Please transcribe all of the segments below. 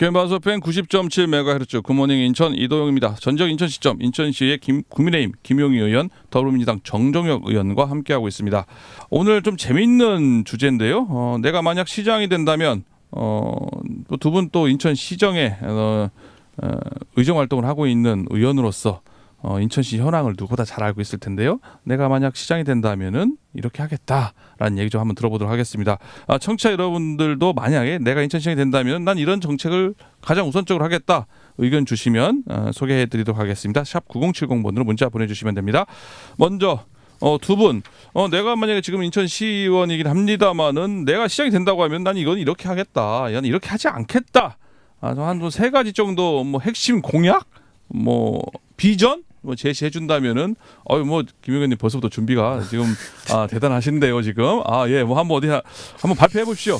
캠바스 팬 90.7MHz 굿모닝 인천 이도영입니다. 전적 인천 시점 인천시의 김, 국민의힘 김용희 의원, 더불어민주당 정정혁 의원과 함께하고 있습니다. 오늘 좀 재밌는 주제인데요. 어, 내가 만약 시장이 된다면 어, 두 분 또 인천 시정에 어, 어, 의정 활동을 하고 있는 의원으로서 어, 인천시 현황을 누구보다 잘 알고 있을 텐데요. 내가 만약 시장이 된다면은 이렇게 하겠다라는 얘기 좀 한번 들어보도록 하겠습니다. 아, 청취자 여러분들도 만약에 내가 인천시장이 된다면 난 이런 정책을 가장 우선적으로 하겠다 의견 주시면 어, 소개해드리도록 하겠습니다. 샵 9070번으로 문자 보내주시면 됩니다. 먼저 어, 두 분, 어, 내가 만약에 지금 인천시의원이긴 합니다만은 내가 시장이 된다고 하면 난 이건 이렇게 하겠다, 난 이렇게 하지 않겠다. 아, 한세 가지 정도 뭐 핵심 공약, 뭐 비전, 뭐 제시해 준다면은 어유 뭐 김영현님 벌써부터 준비가 지금 아 대단하신데요 지금 아 예 뭐 한번 어디 하- 한번 발표해 보십시오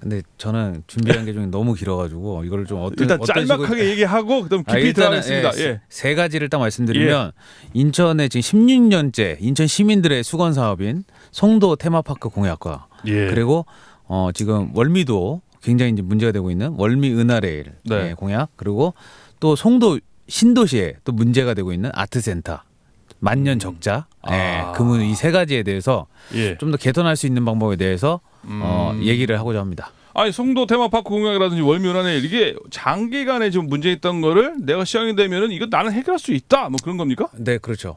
근데 저는 준비한 게 좀 너무 길어가지고 이거를 좀 어떤 일단 어떤 짤막하게 얘기하고 그다음 아, 깊이 일단은, 들어가겠습니다 예, 예 세 가지를 딱 말씀드리면 인천에 지금 16년째 인천 시민들의 수건 사업인 송도 테마파크 공약과 예. 그리고 어 지금 월미도 굉장히 이제 문제가 되고 있는 월미 은하레일 네. 예, 공약 그리고 또 송도 신도시에 또 문제가 되고 있는 아트센터 만년 적자 예, 아. 그문 이세 가지에 대해서 예. 좀 더 개선할 수 있는 방법에 대해서 어, 음. 얘기를 하고자 합니다. 아니 송도 테마파크 공약이라든지 월미연안에 이게 장기간에 좀 문제 있던 거를 내가 시장이 되면은 이거 나는 해결할 수 있다 뭐 그런 겁니까? 네, 그렇죠.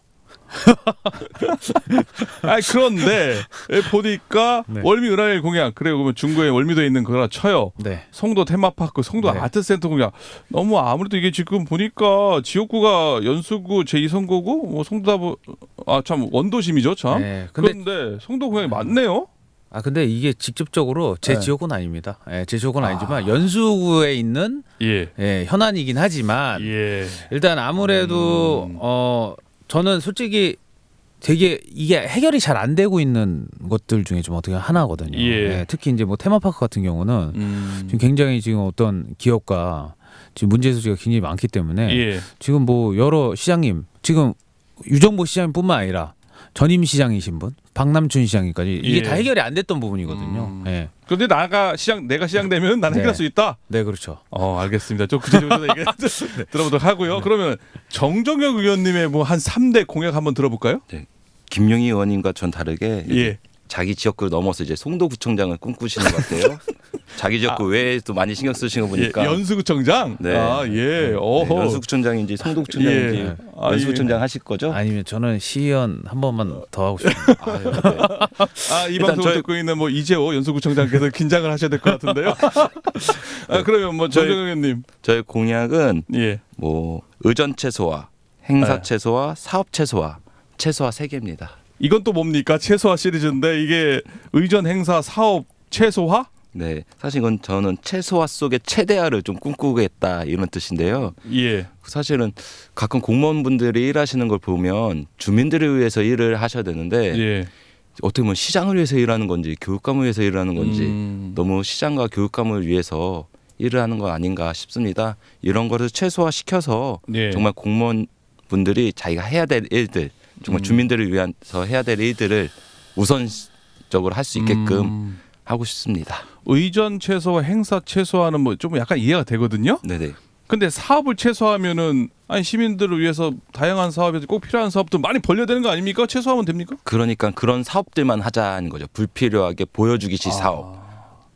아니 그런데 예, 보니까 네. 월미연안일 공약 그래 그러면 중구에 월미도에 있는 거라 쳐요. 네. 송도 테마파크, 송도 네. 아트센터 공약 너무 아무래도 이게 지금 보니까 지역구가 연수구 제2선거구 뭐 송도다 아참 원도심이죠 참. 네, 근데 그런데 송도 공약이 많네요. 아 근데 이게 직접적으로 제 네. 지역구는 아닙니다. 예, 제 지역구는 아. 아니지만 연수구에 있는 예. 예, 현안이긴 하지만 예. 일단 아무래도 음. 어 저는 솔직히 되게 이게 해결이 잘 안 되고 있는 것들 중에 좀 어떻게 하나거든요. 예. 특히 이제 뭐 테마파크 같은 경우는 음. 지금 굉장히 지금 어떤 기업과 지금 문제 소지가 굉장히 많기 때문에 예. 지금 뭐 여러 시장님 지금 유정보 시장뿐만 아니라 전임 시장이신 분 박남춘 시장님까지 이게 예. 다 해결이 안 됐던 부분이거든요. 음. 네, 그런데 나가 시장 내가 시장 되면 나는 네. 해결할 수 있다. 네 그렇죠. 어 알겠습니다. 좀 구체적으로 얘기 들어보도록 하고요. 그러면 정정혁 의원님의 뭐 한 3대 공약 한번 들어볼까요? 김용희 의원님과 전 다르게 예. 자기 지역구를 넘어서 이제 송도구청장을 꿈꾸시는 것 같아요. 자기 지역구 외에 또 많이 신경 쓰시는 거 보니까 예. 연수구청장. 네. 아 예. 네, 어허. 연수구청장인지 송도구청장인지 예. 아, 연수구청장 예. 하실 거죠? 아니면 저는 시의원 한 번만 더 하고 싶습니다. 아, 네. 아, 이 일단 방송을 저희- 듣고 있는 뭐 이재호 연수구청장께서 긴장을 하셔야 될 것 같은데요. 아, 그러면 뭐 저희- 의원님. 저의 공약은 예. 뭐 의전 최소화, 행사 네. 최소화, 사업 최소화, 최소화 세 개입니다. 이건 또 뭡니까? 최소화 시리즈인데 이게 의전 행사 사업 최소화? 네, 사실 이건 저는 최소화 속의 최대화를 좀 꿈꾸겠다 이런 뜻인데요. 예. 사실은 가끔 공무원분들이 일하시는 걸 보면 주민들을 위해서 일을 하셔야 되는데 예. 어떻게 보면 시장을 위해서 일하는 건지 교육감을 위해서 일하는 건지 음. 너무 시장과 교육감을 위해서 일을 하는 거 아닌가 싶습니다. 이런 거를 최소화시켜서 예. 정말 공무원분들이 자기가 해야 될 일들 정말 음. 주민들을 위해서 해야 될 일들을 우선적으로 할 수 있게끔 음. 하고 싶습니다. 의전 최소화, 행사 최소화는 뭐 좀 약간 이해가 되거든요. 네네. 근데 사업을 최소화하면은 아니 시민들을 위해서 다양한 사업에서 꼭 필요한 사업도 많이 벌려야 되는 거 아닙니까? 최소화하면 됩니까? 그러니까 그런 사업들만 하자는 거죠. 불필요하게 보여주기식 사업.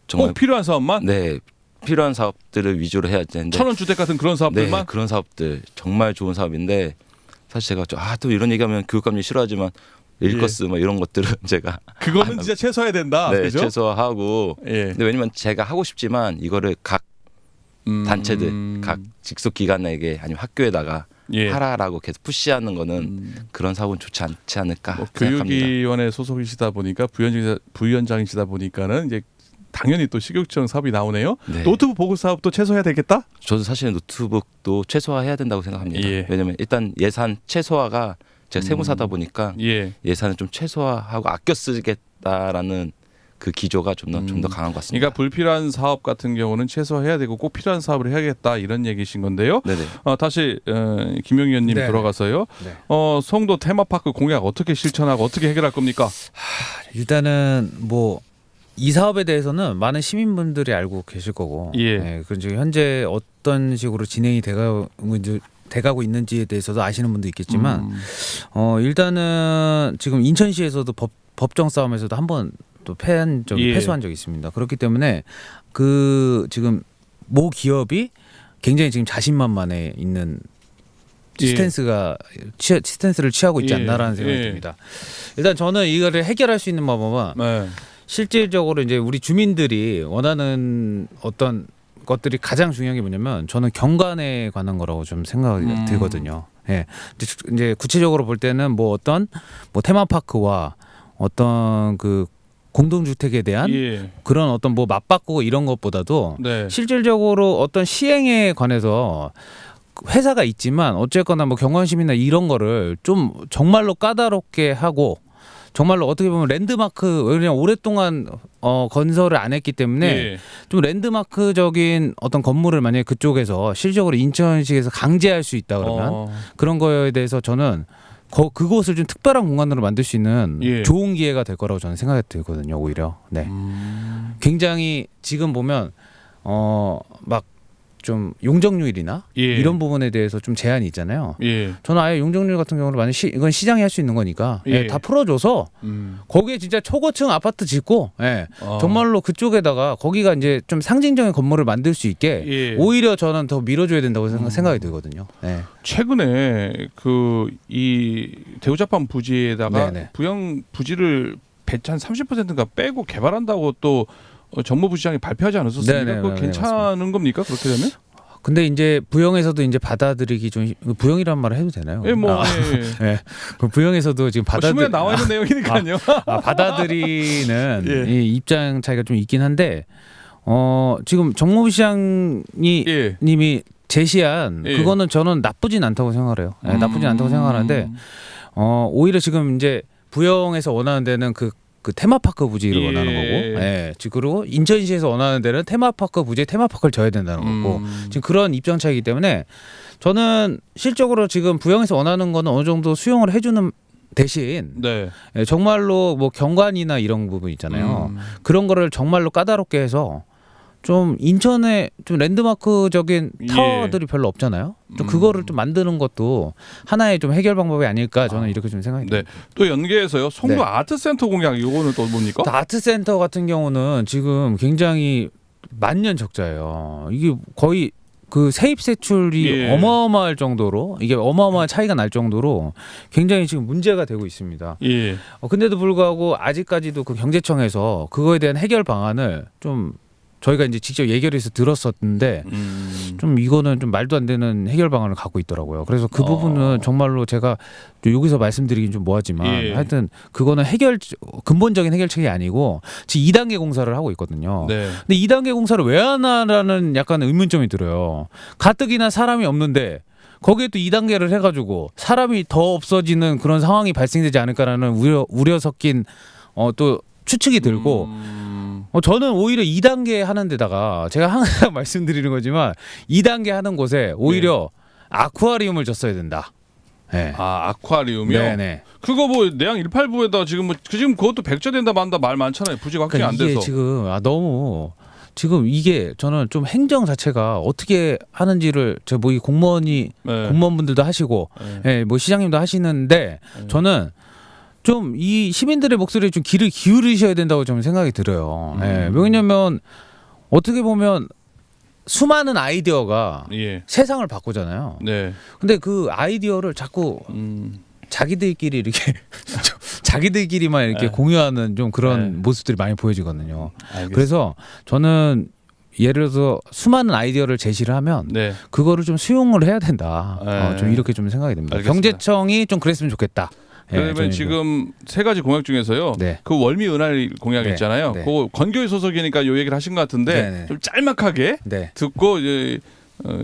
정말 꼭 필요한 사업만? 네 필요한 사업들을 위주로 해야 되는데 천원 주택 같은 그런 사업들만? 네, 그런 사업들 정말 좋은 사업인데 사실 제가 아 또 이런 얘기하면 교육감이 싫어하지만 일거스 뭐 이런 것들은 제가 그거는 진짜 최소화해야 된다. 네, 그죠? 최소화하고 예. 근데 왜냐면 제가 하고 싶지만 이거를 각 음. 단체들 각 직속 기관에게 아니면 학교에다가 예. 하라라고 계속 푸시하는 거는 음. 그런 사고는 좋지 않지 않을까 뭐. 교육위원회 소속이시다 보니까 부위원장 부위원장이시다 보니까는 이제 당연히 또 식육청 사업이 나오네요. 네. 노트북 보급 사업도 최소화해야 되겠다. 저도 사실 노트북도 최소화해야 된다고 생각합니다. 예. 왜냐면 일단 예산 최소화가 제가 세무사다 음. 보니까 예. 예산을 좀 최소화하고 아껴 쓰겠다라는 그 기조가 좀더좀더 음. 강한 것 같습니다. 그러니까 불필요한 사업 같은 경우는 최소화해야 되고 꼭 필요한 사업을 해야겠다 이런 얘기신 건데요. 네네. 어, 다시 어, 김용희 의원님 네. 돌아가서요. 네. 어, 송도 테마파크 공약 어떻게 실천하고 어떻게 해결할 겁니까? 일단은 뭐 이 사업에 대해서는 많은 시민분들이 알고 계실 거고, 예. 그 지금 현재 어떤 식으로 진행이 돼가고 있는지, 돼가고 있는지에 대해서도 아시는 분도 있겠지만, 음. 어 일단은 지금 인천시에서도 법 법정 싸움에서도 한번 또 패한 적이 예. 패소한 적이 있습니다. 그렇기 때문에 그 지금 모 기업이 굉장히 지금 자신만만해 있는 예. 스탠스가 취, 스탠스를 취하고 있지 예. 않나라는 생각이 예. 듭니다. 일단 저는 이거를 해결할 수 있는 방법은 네. 실질적으로 이제 우리 주민들이 원하는 어떤 것들이 가장 중요한 게 뭐냐면 저는 경관에 관한 거라고 좀 생각이 음. 들거든요. 예. 이제 구체적으로 볼 때는 뭐 어떤 뭐 테마파크와 어떤 그 공동주택에 대한 예. 그런 어떤 뭐 맞바꾸고 이런 것보다도 네. 실질적으로 어떤 시행에 관해서 회사가 있지만 어쨌거나 뭐 경관심이나 이런 거를 좀 정말로 까다롭게 하고 정말로 어떻게 보면 랜드마크 왜냐면 오랫동안 어 건설을 안 했기 때문에 예. 좀 랜드마크적인 어떤 건물을 만약에 그쪽에서 실질적으로 인천시에서 강제할 수 있다 그러면 어. 그런 거에 대해서 저는 거, 그곳을 좀 특별한 공간으로 만들 수 있는 예. 좋은 기회가 될 거라고 저는 생각이 들거든요 오히려 네. 음. 굉장히 지금 보면 어막 좀 용적률이나 예. 이런 부분에 대해서 좀 제한이 있잖아요. 예. 저는 아예 용적률 같은 경우는 만약 시, 이건 시장이 할 수 있는 거니까 예, 예. 다 풀어줘서 음. 거기에 진짜 초고층 아파트 짓고 예, 어. 정말로 그쪽에다가 거기가 이제 좀 상징적인 건물을 만들 수 있게 예. 오히려 저는 더 밀어줘야 된다고 생각, 음. 생각이 들거든요. 예. 최근에 그 이 대우자판 부지에다가 네네. 부영 부지를 배치 한 30%인가 빼고 개발한다고 또 어, 정무부 시장이 발표하지 않았었습니까? 네네, 그거 네네, 괜찮은 겁니까? 그렇게 되면? 근데 이제 부영에서도 이제 받아들이기 좀 부영이란 말을 해도 되나요? 예, 뭐 아, 예. 예. 그 부영에서도 지금 뭐 신문에 받아들 나와 있는 내용이니까요. 아, 받아들이는 예. 이 입장 차이가 좀 있긴 한데 어 지금 정무부 시장이 예. 님이 제시한 예. 그거는 저는 나쁘진 않다고 생각을 해요. 예, 나쁘진 않다고 생각하는데 음. 어 오히려 지금 이제 부영에서 원하는 데는 그 그 테마파크 부지를 예. 원하는 거고, 예. 지금 그리고 인천시에서 원하는 데는 테마파크 부지에 테마파크를 져야 된다는 거고, 음. 지금 그런 입장 차이기 때문에 저는 실적으로 지금 부영에서 원하는 거는 어느 정도 수용을 해주는 대신 네. 예, 정말로 뭐 경관이나 이런 부분 있잖아요. 음. 그런 거를 정말로 까다롭게 해서 좀 인천에 좀 랜드마크적인 예. 타워들이 별로 없잖아요. 좀 음. 그거를 좀 만드는 것도 하나의 좀 해결 방법이 아닐까 저는 아. 이렇게 좀 생각이 네. 듭니다. 또 연계해서요. 송도 네. 아트센터 공약 이거는 또 뭡니까? 또 아트센터 같은 경우는 지금 굉장히 만년 적자예요. 이게 거의 그 세입 세출이 예. 어마어마할 정도로 이게 어마어마한 차이가 날 정도로 굉장히 지금 문제가 되고 있습니다. 예. 어, 근데도 불구하고 아직까지도 그 경제청에서 그거에 대한 해결 방안을 좀 저희가 이제 직접 예결해서 들었었는데 음. 좀 이거는 좀 말도 안 되는 해결 방안을 갖고 있더라고요. 그래서 그 어. 부분은 정말로 제가 좀 여기서 말씀드리긴 좀 뭐하지만 예. 하여튼 그거는 해결 근본적인 해결책이 아니고 지금 2단계 공사를 하고 있거든요. 네. 근데 2단계 공사를 왜 하나라는 약간 의문점이 들어요. 가뜩이나 사람이 없는데 거기에 또 2단계를 해가지고 사람이 더 없어지는 그런 상황이 발생되지 않을까라는 우려 우려 섞인 어또 추측이 들고 음. 어, 저는 오히려 2단계 하는 데다가 제가 항상 말씀드리는 거지만 2단계 하는 곳에 오히려 아쿠아리움을 줬어야 된다. 네. 아 아쿠아리움이요? 네네. 그거 뭐 내양 189에다 지금 뭐 그 지금 그것도 백제된다 만다 말 많잖아요. 부지가 확정이 그러니까 안 이게 돼서. 지금 아 너무 지금 이게 저는 좀 행정 자체가 어떻게 하는지를 저뭐이 공무원이 네. 공무원분들도 하시고 네. 예, 뭐 시장님도 하시는데 네. 저는 좀 이 시민들의 목소리에 좀 귀를 기울이셔야 된다고 좀 생각이 들어요. 예, 음. 왜냐면 어떻게 보면 수많은 아이디어가 예. 세상을 바꾸잖아요. 네. 근데 그 아이디어를 자꾸 음. 자기들끼리 이렇게 자기들끼리만 이렇게 네. 공유하는 좀 그런 네. 모습들이 많이 보여지거든요. 알겠습니다. 그래서 저는 예를 들어서 수많은 아이디어를 제시를 하면 네. 그거를 좀 수용을 해야 된다. 네. 어, 좀 이렇게 좀 생각이 듭니다. 알겠습니다. 경제청이 좀 그랬으면 좋겠다. 예, 그러면 저는 지금 세 가지 공약 중에서요. 네. 그 월미 은할 공약 네. 있잖아요. 네. 그거 건교의 소속이니까 요 얘기를 하신 것 같은데 네, 네. 좀 짤막하게 네. 듣고 이제 어,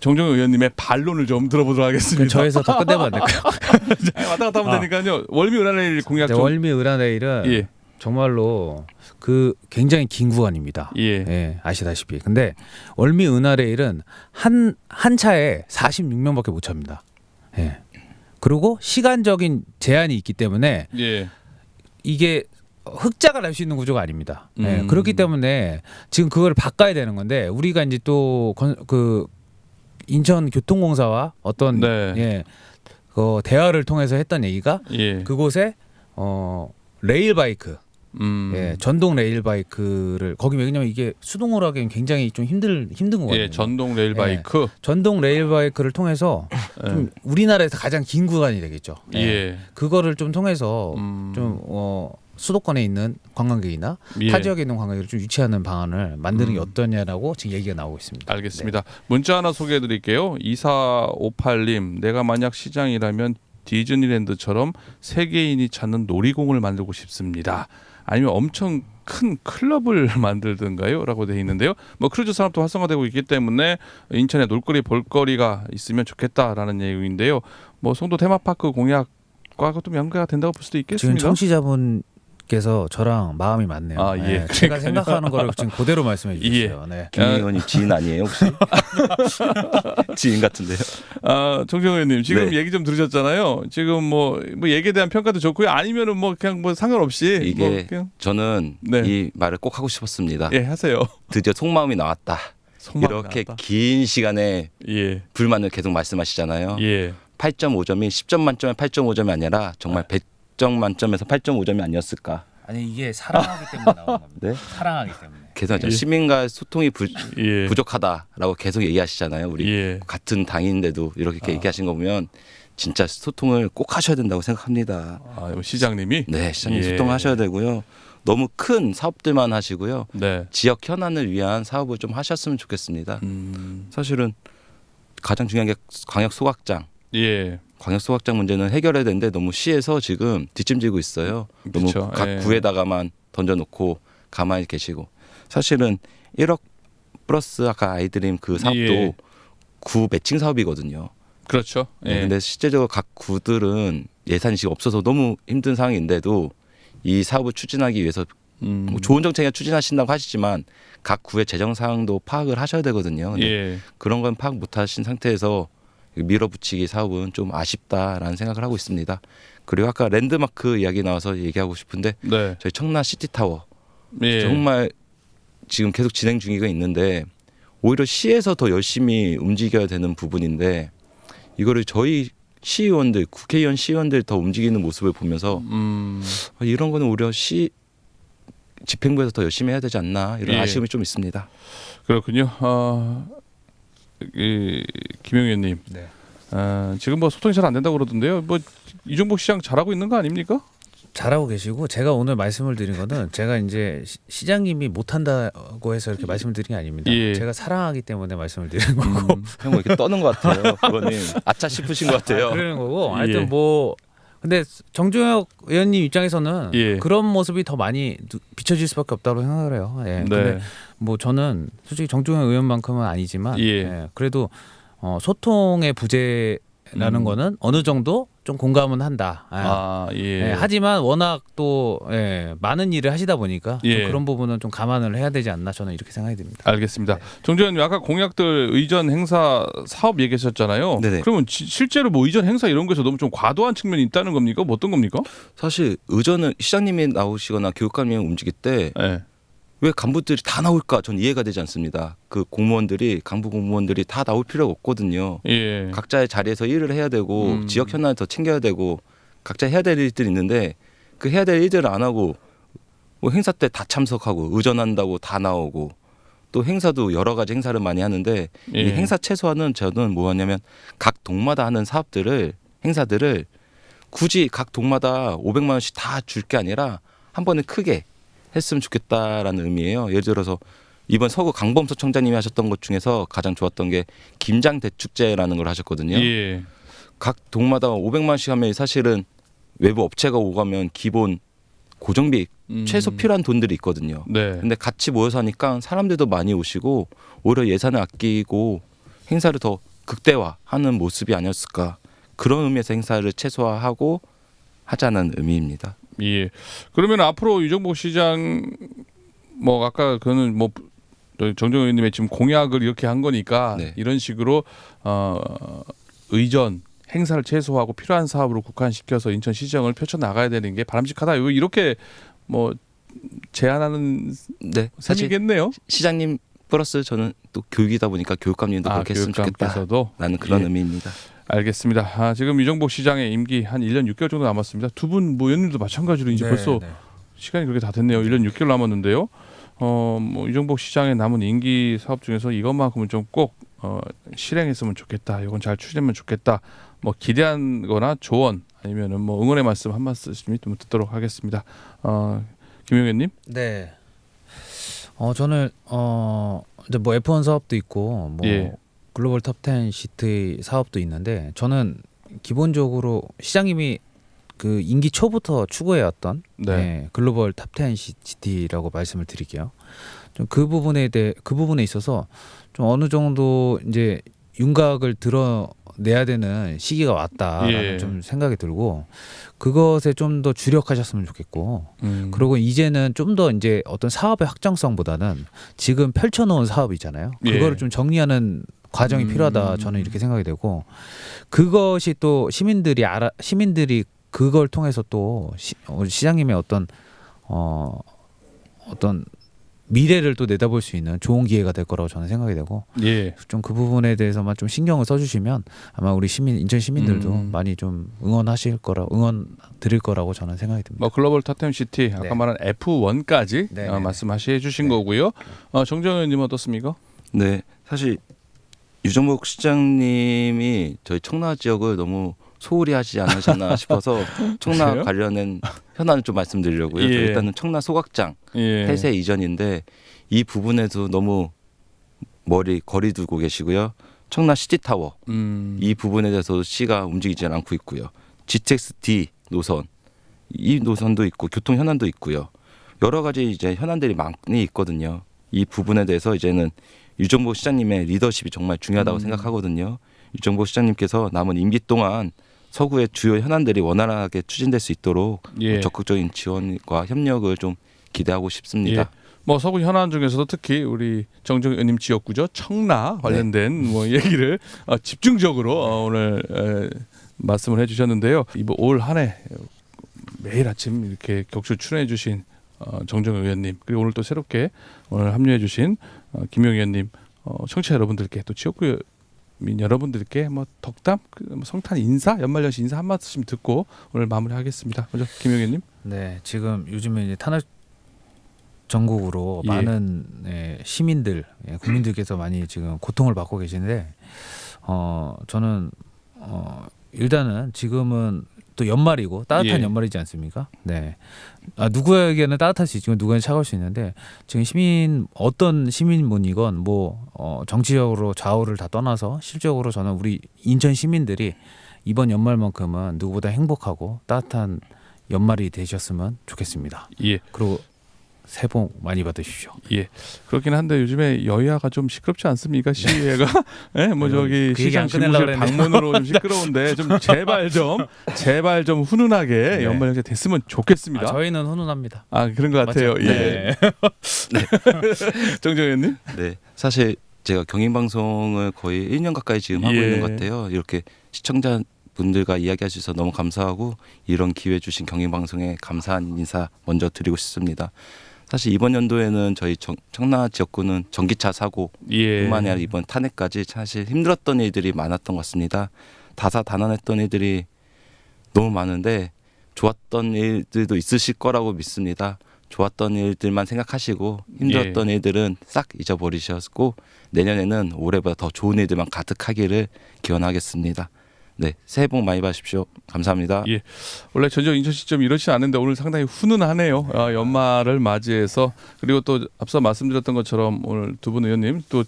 정정희 의원님의 반론을 좀 들어보도록 하겠습니다. 저에서 더 끝내면 안 될까요? 아니, 왔다 갔다 하면 아. 되니까요. 월미 은할 공약 이제 좀 월미 의라내일은 예. 정말로 그 굉장히 긴 구간입니다. 예. 예, 아시다시피. 근데 월미 은하레일은 한, 한 차에 46명밖에 못 찹니다. 예. 그리고 시간적인 제한이 있기 때문에 예. 이게 흑자가 날 수 있는 구조가 아닙니다. 예, 음. 그렇기 때문에 지금 그걸 바꿔야 되는 건데 우리가 이제 또 그 인천 교통공사와 어떤 네. 예, 그 대화를 통해서 했던 얘기가 예. 그곳에 어 레일 바이크, 음. 예, 전동 레일 바이크를 거기 왜냐면 이게 수동으로 하기엔 굉장히 좀 힘들 힘든 거거든요. 예, 전동 레일 바이크. 전동 레일 바이크를 통해서 좀 우리나라에서 가장 긴 구간이 되겠죠. 예. 예. 그거를 좀 통해서 음. 좀 어, 수도권에 있는 관광객이나 예. 타 지역에 있는 관광객을 좀 유치하는 방안을 만드는 게 음. 어떠냐라고 지금 얘기가 나오고 있습니다. 알겠습니다. 문자 하나 소개해 드릴게요. 2458님, 내가 만약 시장이라면 디즈니랜드처럼 세계인이 찾는 놀이공을 만들고 싶습니다. 아니면 엄청 큰 클럽을 만들든가요? 라고 돼 있는데요. 뭐 크루즈 산업도 활성화되고 있기 때문에 인천에 놀거리 볼거리가 있으면 좋겠다라는 얘기인데요. 뭐 송도 테마파크 공약과 또 연계가 된다고 볼 수도 지금 있겠습니다. 청취자분 께서 저랑 마음이 맞네요. 아, 예. 네, 제가 생각하는 거를 지금 그대로 말씀해 주셨어요. 네. 김 의원님 지인 아니에요 혹시? 지인 같은데요. 아, 정정 의원님 지금 네. 얘기 좀 들으셨잖아요. 지금 뭐, 뭐 얘기에 대한 평가도 좋고요. 아니면은 뭐 그냥 뭐 상관없이 이게 뭐 그냥 저는 네. 이 말을 꼭 하고 싶었습니다. 예 하세요. 드디어 속마음이 나왔다. 속마음이 이렇게 나왔다. 긴 시간에 예, 불만을 계속 말씀하시잖아요. 예. 8.5점이 10점 만점에 8.5점이 아니라 정말 100 점 만점에서 8.5점이 아니었을까. 아니 이게 사랑하기 때문에 나오는 겁니다. 네? 사랑하기 때문에. 계속 예. 시민과 소통이 부, 예. 부족하다라고 계속 얘기하시잖아요. 우리 예. 같은 당인데도 이렇게 아. 얘기하신 거 보면 진짜 소통을 꼭 하셔야 된다고 생각합니다. 아, 시장님이 네, 시장님 예. 소통하셔야 되고요. 너무 큰 사업들만 하시고요. 네. 지역 현안을 위한 사업을 좀 하셨으면 좋겠습니다. 음, 사실은 가장 중요한 게 광역 소각장. 예. 광역 소각장 문제는 해결해야 되는데 너무 시에서 지금 뒷짐지고 있어요. 너무 그쵸, 각 예. 구에다가만 던져놓고 가만히 계시고 사실은 1억 플러스 아까 아이드림 그 사업도 예. 구 매칭 사업이거든요. 그렇죠. 예. 네, 근데 실제적으로 각 구들은 예산이 지금 없어서 너무 힘든 상황인데도 이 사업을 추진하기 위해서 음, 뭐 좋은 정책을 추진하신다고 하시지만 각 구의 재정 상황도 파악을 하셔야 되거든요. 예. 그런 건 파악 못 하신 상태에서 밀어붙이기 사업은 좀 아쉽다라는 생각을 하고 있습니다. 그리고 아까 랜드마크 이야기 나와서 얘기하고 싶은데 네. 저희 청라 시티타워 예. 정말 지금 계속 진행 중이가 있는데 오히려 시에서 더 열심히 움직여야 되는 부분인데 이거를 저희 시의원들 국회의원 시의원들 더 움직이는 모습을 보면서 음, 아, 이런 거는 오히려 시 집행부에서 더 열심히 해야 되지 않나 이런 예. 아쉬움이 좀 있습니다. 그렇군요. 어, 이, 김영 의원님. 네. 아, 지금 뭐 소통이 잘 안 된다고 그러던데요. 뭐 이종복 시장 잘하고 있는 거 아닙니까? 잘하고 계시고 제가 오늘 말씀을 드린 거는 제가 이제 시- 시장님이 못한다고 해서 이렇게 말씀을 드린 게 아닙니다. 예. 제가 사랑하기 때문에 말씀을 드리는 거고 음, 형 이렇게 떠는 것 같아요. 그거는 아차 싶으신 것 같아요. 그러는 거고 예. 하여튼 뭐 근데 정종혁 의원님 입장에서는 예. 그런 모습이 더 많이 누- 비춰질 수밖에 없다고 생각을 해요. 예. 네. 근데 뭐 저는 솔직히 정종혁 의원만큼은 아니지만 예. 예, 그래도 어, 소통의 부재라는 음. 거는 어느 정도 좀 공감은 한다. 예. 아, 예. 예, 하지만 워낙 또 예, 많은 일을 하시다 보니까 좀 예. 그런 부분은 좀 감안을 해야 되지 않나 저는 이렇게 생각이 듭니다. 알겠습니다. 정재현님 아까 공약들 의전 행사 사업 얘기하셨잖아요. 네네. 그러면 지- 실제로 뭐 의전 행사 이런 거에서 너무 좀 과도한 측면이 있다는 겁니까? 뭐 어떤 겁니까? 사실 의전은 시장님이 나오시거나 교육감이 움직일 때 왜 예. 간부들이 다 나올까 전 이해가 되지 않습니다. 그 공무원들이 강부 공무원들이 다 나올 필요가 없거든요. 예. 각자의 자리에서 일을 해야 되고 음. 지역 현안을 더 챙겨야 되고 각자 해야 될 일들이 있는데 그 해야 될 일들을 안 하고 뭐 행사 때 다 참석하고 의전한다고 다 나오고 또 행사도 여러 가지 행사를 많이 하는데 예. 이 행사 최소화는 저는 뭐냐면 각 동마다 하는 사업들을 행사들을 굳이 각 동마다 500만 원씩 다 줄 게 아니라 한 번에 크게 했으면 좋겠다라는 의미예요. 예를 들어서 이번 서구 강범석 청장님이 하셨던 것 중에서 가장 좋았던 게 김장 대축제라는 걸 하셨거든요. 예. 각 동마다 500만 원씩 하면 사실은 외부 업체가 오가면 기본 고정비 음. 최소 필요한 돈들이 있거든요. 네. 근데 같이 모여서 하니까 사람들도 많이 오시고 오히려 예산을 아끼고 행사를 더 극대화하는 모습이 아니었을까 그런 의미에서 행사를 최소화하고 하자는 의미입니다. 예. 그러면 앞으로 유정복 시장 뭐 아까 그는 뭐 정정 의원님의 지금 공약을 이렇게 한 거니까 네. 이런 식으로 어 의전 행사를 최소화하고 필요한 사업으로 국한시켜서 인천 시정을 펼쳐 나가야 되는 게 바람직하다. 이렇게 뭐 제안하는 네, 셈이겠네요. 시장님 플러스 저는 또 교육이다 보니까 교육감님도 아, 그렇게 했으면 좋겠다. 라는 그런 예. 의미입니다. 알겠습니다. 아, 지금 이정복 시장의 임기 한 1년 6개월 정도 남았습니다. 두 분뭐 의원님도 마찬가지로 이제 네, 벌써 네. 시간이 그렇게 다 됐네요. 1년 6개월 남았는데요. 어, 뭐 이정복 시장의 남은 임기 사업 중에서 이것만큼은 좀꼭 어, 실행했으면 좋겠다. 이건 잘 추진하면 좋겠다. 뭐 기대한 거나 조언 아니면은 뭐 응원의 말씀 한 말씀 좀 듣도록 하겠습니다. 어, 김용현 님. 네. 어 저는 어 이제 뭐 F1 사업도 있고 뭐 예. 글로벌 탑10 시트 사업도 있는데 저는 기본적으로 시장님이 그 임기 초부터 추구해왔던 네. 네, 글로벌 탑10 시티라고 말씀을 드릴게요. 좀 그 부분에 대해 그 부분에 있어서 좀 어느 정도 이제 윤곽을 드러내야 되는 시기가 왔다라는 예. 좀 생각이 들고 그것에 좀 더 주력하셨으면 좋겠고 음. 그리고 이제는 좀 더 이제 어떤 사업의 확장성보다는 지금 펼쳐놓은 사업이잖아요. 예. 그거를 좀 정리하는 과정이 음. 필요하다 저는 이렇게 생각이 되고 그것이 또 시민들이 알아 시민들이 그걸 통해서 또 시, 어, 시장님의 어떤 어 어떤 미래를 또 내다볼 수 있는 좋은 기회가 될 거라고 저는 생각이 되고 예. 좀 그 부분에 대해서만 좀 신경을 써주시면 아마 우리 시민 인천 시민들도 음. 많이 좀 응원하실 거라 응원 드릴 거라고 저는 생각이 듭니다. 뭐 글로벌 탑10 시티 아까 네. 말한 F1까지 네, 어, 네, 말씀하셔 주신 네. 거고요. 어, 정정 의원님 어떻습니까? 네, 사실 유정복 시장님이 저희 청라 지역을 너무 소홀히 하지 않으셨나 싶어서 청라 그래요? 관련된 현안을 좀 말씀드리려고요. 예. 일단은 청라 소각장 예. 폐쇄 이전인데 이 부분에도 너무 머리 거리 두고 계시고요. 청라 시티타워 음. 이 부분에 대해서 시가 움직이지 않고 있고요. GTX-D 노선 이 노선도 있고 교통 현안도 있고요. 여러 가지 이제 현안들이 많이 있거든요. 이 부분에 대해서 이제는 유정보 시장님의 리더십이 정말 중요하다고 음. 생각하거든요. 유정보 시장님께서 남은 임기 동안 서구의 주요 현안들이 원활하게 추진될 수 있도록 예. 적극적인 지원과 협력을 좀 기대하고 싶습니다. 뭐 서구 현안 중에서도 특히 우리 정정 의원님 지역구죠 청라 관련된 뭐 얘기를 어, 집중적으로 어, 오늘 에, 말씀을 해주셨는데요. 이번 올 한해 매일 아침 이렇게 격주 출연해주신 어, 정정 의원님 그리고 오늘 또 새롭게 오늘 합류해주신 어, 김용 의원님 어, 청취자 여러분들께 또 지역구 민 여러분들께 뭐 덕담, 그뭐 성탄 인사, 연말연시 인사 한 말씀 듣고 오늘 마무리하겠습니다. 먼저 김용 의원님. 네, 지금 요즘에 이제 탄핵 전국으로 예. 많은 예, 시민들, 예, 국민들께서 많이 지금 고통을 받고 계신데, 어 저는 어 일단은 지금은 또 연말이고 따뜻한 예. 연말이지 않습니까? 네, 아, 누구에게는 따뜻할 수 있지만 누구에게는 차가울 수 있는데 지금 시민 어떤 시민분이건 뭐 어, 정치적으로 좌우를 다 떠나서 실적으로 저는 우리 인천 시민들이 이번 연말만큼은 누구보다 행복하고 따뜻한 연말이 되셨으면 좋겠습니다. 예. 그리고 새해 복 많이 받으십시오. 예. 그렇긴 한데 요즘에 여야가 좀 시끄럽지 않습니까? 시위회가? 예, 뭐그 저기 시장 그랬네요. 방문으로 좀 시끄러운데 좀 제발 좀 제발 좀 훈훈하게 네. 연말 연시 됐으면 좋겠습니다. 아, 아, 저희는 훈훈합니다. 그런 것 같아요. 맞죠? 예. 네. 정정 의원님. 네, 사실 제가 경인 방송을 거의 1년 가까이 지금 하고 예. 있는 것 같아요. 이렇게 시청자 분들과 이야기할 수 있어서 너무 감사하고 이런 기회 주신 경인 방송에 감사한 인사 먼저 드리고 싶습니다. 사실 이번 연도에는 저희 정, 청라 지역구는 전기차 사고 예. 아니라 이번 탄핵까지 사실 힘들었던 일들이 많았던 것 같습니다. 다사다난했던 일들이 너무 많은데 좋았던 일들도 있으실 거라고 믿습니다. 좋았던 일들만 생각하시고 힘들었던 일들은 싹 잊어버리셨고 내년에는 올해보다 더 좋은 일들만 가득하기를 기원하겠습니다. 네, 새해 복 많이 받으십시오. 감사합니다. 예. 원래 전적 인천 시점 이렇지 않은데 오늘 상당히 훈훈하네요. 아, 연말을 맞이해서 그리고 또 앞서 말씀드렸던 것처럼 오늘 두 분 의원님 또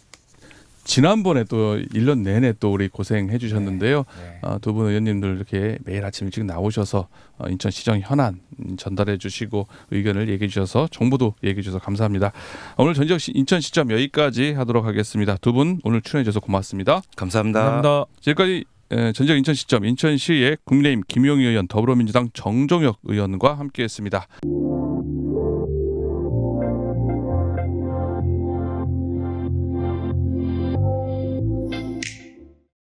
지난번에 또 1년 내내 또 우리 고생해 주셨는데요. 네. 아, 두분 의원님들 이렇게 매일 아침 일찍 나오셔서 어, 인천 시정 현안 음, 전달해 주시고 의견을 얘기해 주셔서 정보도 얘기해 주셔서 감사합니다. 오늘 전적 시- 인천 시점 여기까지 하도록 하겠습니다. 두 분 오늘 출연해 주셔서 고맙습니다. 감사합니다. 감사합니다. 지금까지 에, 전적 인천 시점 인천시의 국민의힘 김용희 의원 더불어민주당 정종혁 의원과 함께했습니다.